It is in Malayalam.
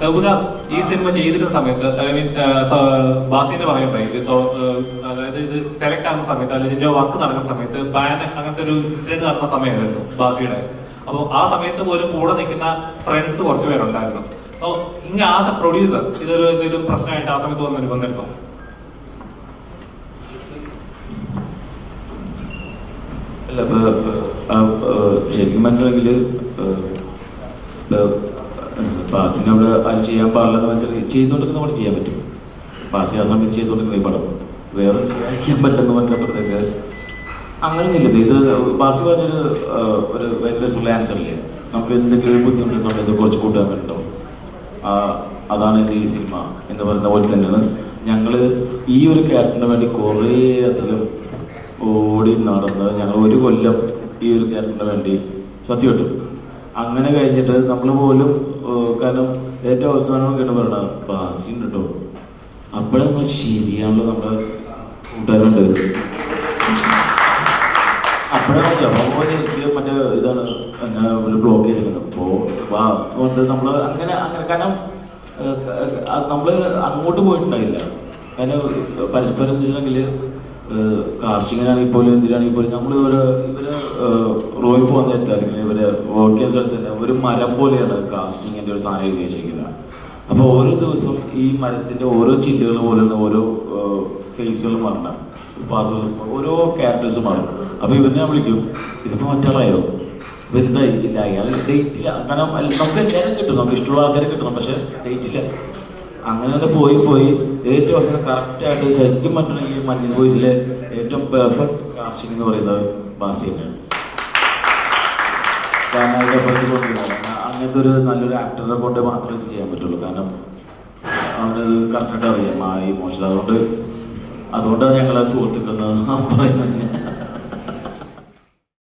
സൗബുക ഈ സിനിമ ചെയ്തിരുന്ന സമയത്ത് ഐ മീൻ ബാസിന്റെ പറയുണ്ടായി ഇത് അതായത് ഇത് സെലക്ട് ആകുന്ന സമയത്ത് അല്ലെങ്കിൽ ഇതിന്റെ വർക്ക് നടക്കുന്ന സമയത്ത് ബാൻ അങ്ങനത്തെ ഒരു ഇൻസിഡന്റ് നടന്ന സമയമായിരുന്നു ബാസിയുടെ. അപ്പോൾ ആ സമയത്ത് പോലും കൂടെ നിൽക്കുന്ന ഫ്രണ്ട്സ് കുറച്ച് പേരുണ്ടായിരുന്നു. അപ്പോൾ ഇങ്ങനെ ആ പ്രൊഡ്യൂസർ ഇതൊരു ഇതൊരു പ്രശ്നമായിട്ട് ആ സമയത്ത് വന്നിട്ട് വന്നിരുന്നു? ശരിക്കും പറഞ്ഞെങ്കിൽ ബാസിനെ അവിടെ ആരും ചെയ്യാൻ പാടില്ലെന്ന് വെച്ചാൽ ചെയ്തുകൊണ്ടിരിക്കുന്ന പണി ചെയ്യാൻ പറ്റും. ബാസി ആ സമയത്ത് ചെയ്തുകൊണ്ടിരിക്കുന്ന ഈ പടം. വേറെ ചെയ്യാൻ പറ്റില്ലെന്ന് പറഞ്ഞപ്പോഴത്തേക്ക് അങ്ങനെയൊന്നുമില്ല. ഇത് ബാസി പറഞ്ഞൊരു ഒരു ഭയങ്കര രസമുള്ള ആൻസർ ഇല്ലേ? നമുക്ക് എന്തെങ്കിലും ബുദ്ധിമുട്ടുണ്ടോ ഇത് കുറച്ച് കൂട്ടാൻ വേണ്ടിയിട്ടുണ്ടാവും അതാണ് എന്റെ ഈ സിനിമ എന്ന് പറയുന്ന പോലെ തന്നെയാണ്. ഞങ്ങൾ ഈ ഒരു ക്യാരക്ടറിന് വേണ്ടി കുറേ അധികം ഓടി നടന്ന് ഞങ്ങൾ ഒരു കൊല്ലം ഈ ഒരു ക്യാരക്ടറിന് വേണ്ടി സത്യപ്പെട്ടു അങ്ങനെ കഴിഞ്ഞിട്ട് നമ്മൾ പോലും കാരണം ഏറ്റവും അവസാനം കേട്ട് പറയണ ബാസി ഉണ്ട് കേട്ടോ അപ്പോഴെ നമ്മൾ ശരിയാണല്ലോ നമ്മുടെ കൂട്ടുകാരുണ്ട്. അപ്പോഴേ ജപ്പോലെ എത്തിയ മറ്റേ ഇതാണ് എന്നാ ഒരു ബ്ലോക്ക് ചെയ്തിരുന്നത് അപ്പോൾ വാ കൊണ്ട് നമ്മൾ അങ്ങനെ അങ്ങനെ കാരണം നമ്മൾ അങ്ങോട്ട് പോയിട്ടുണ്ടായില്ല. കാരണം പരസ്പരം എന്ന് വെച്ചിട്ടുണ്ടെങ്കിൽ കാസ്റ്റിങ്ങിനാണെങ്കിൽ പോലും എന്തിനാണെങ്കിൽ പോലും നമ്മൾ ഇവർ ഇവർ നേരത്തെ അല്ലെങ്കിൽ ഇവർ വർക്ക് ചെയ്യുന്ന സ്ഥലത്ത് തന്നെ ഒരു മരം പോലെയാണ് കാസ്റ്റിങ്ങിന്റെ ഒരു സാധനം ഉദ്ദേശിക്കുന്നത് അപ്പോൾ ഓരോ ദിവസം ഈ മരത്തിന്റെ ഓരോ ചിന്തകൾ പോലെയാണ് ഓരോ ഫേസുകൾ മാറണം. ഇപ്പോൾ അത് ഓരോ ക്യാരക്ടേഴ്സ് മാറും. അപ്പോൾ ഇവനെ വിളിക്കും. ഇതിപ്പോൾ മറ്റാളായോ? എന്തായി? ഇല്ല. അയാൾ ഡേറ്റ് ഇല്ല. കാരണം നമുക്ക് എല്ലാവരും കിട്ടും നമുക്ക് ഇഷ്ടമുള്ള ആൾക്കാരെ കിട്ടണം. പക്ഷെ ഡേറ്റ് ഇല്ല. അങ്ങനെ തന്നെ പോയി പോയി. ഏറ്റവും അവസാനം കറക്റ്റായിട്ട് ശരിക്കും പറഞ്ഞിട്ടുണ്ടെങ്കിൽ മഞ്ഞൻ ബോയ്സിലെ ഏറ്റവും പെർഫെക്റ്റ് കാസ്റ്റിംഗ് എന്ന് പറയുന്നത് ബാസി തന്നെയാണ്. കാരണം അങ്ങനത്തെ ഒരു നല്ലൊരു ആക്ടറെ കൊണ്ട് മാത്രമേ ഇത് ചെയ്യാൻ പറ്റുള്ളൂ. കാരണം അവനത് കറക്റ്റായിട്ട് അറിയാം. ആ ഇമോഷൻ അതുകൊണ്ട് അതുകൊണ്ടാണ് ഞങ്ങളെ സുഹൃത്തുക്കൾ പറയുന്നത്.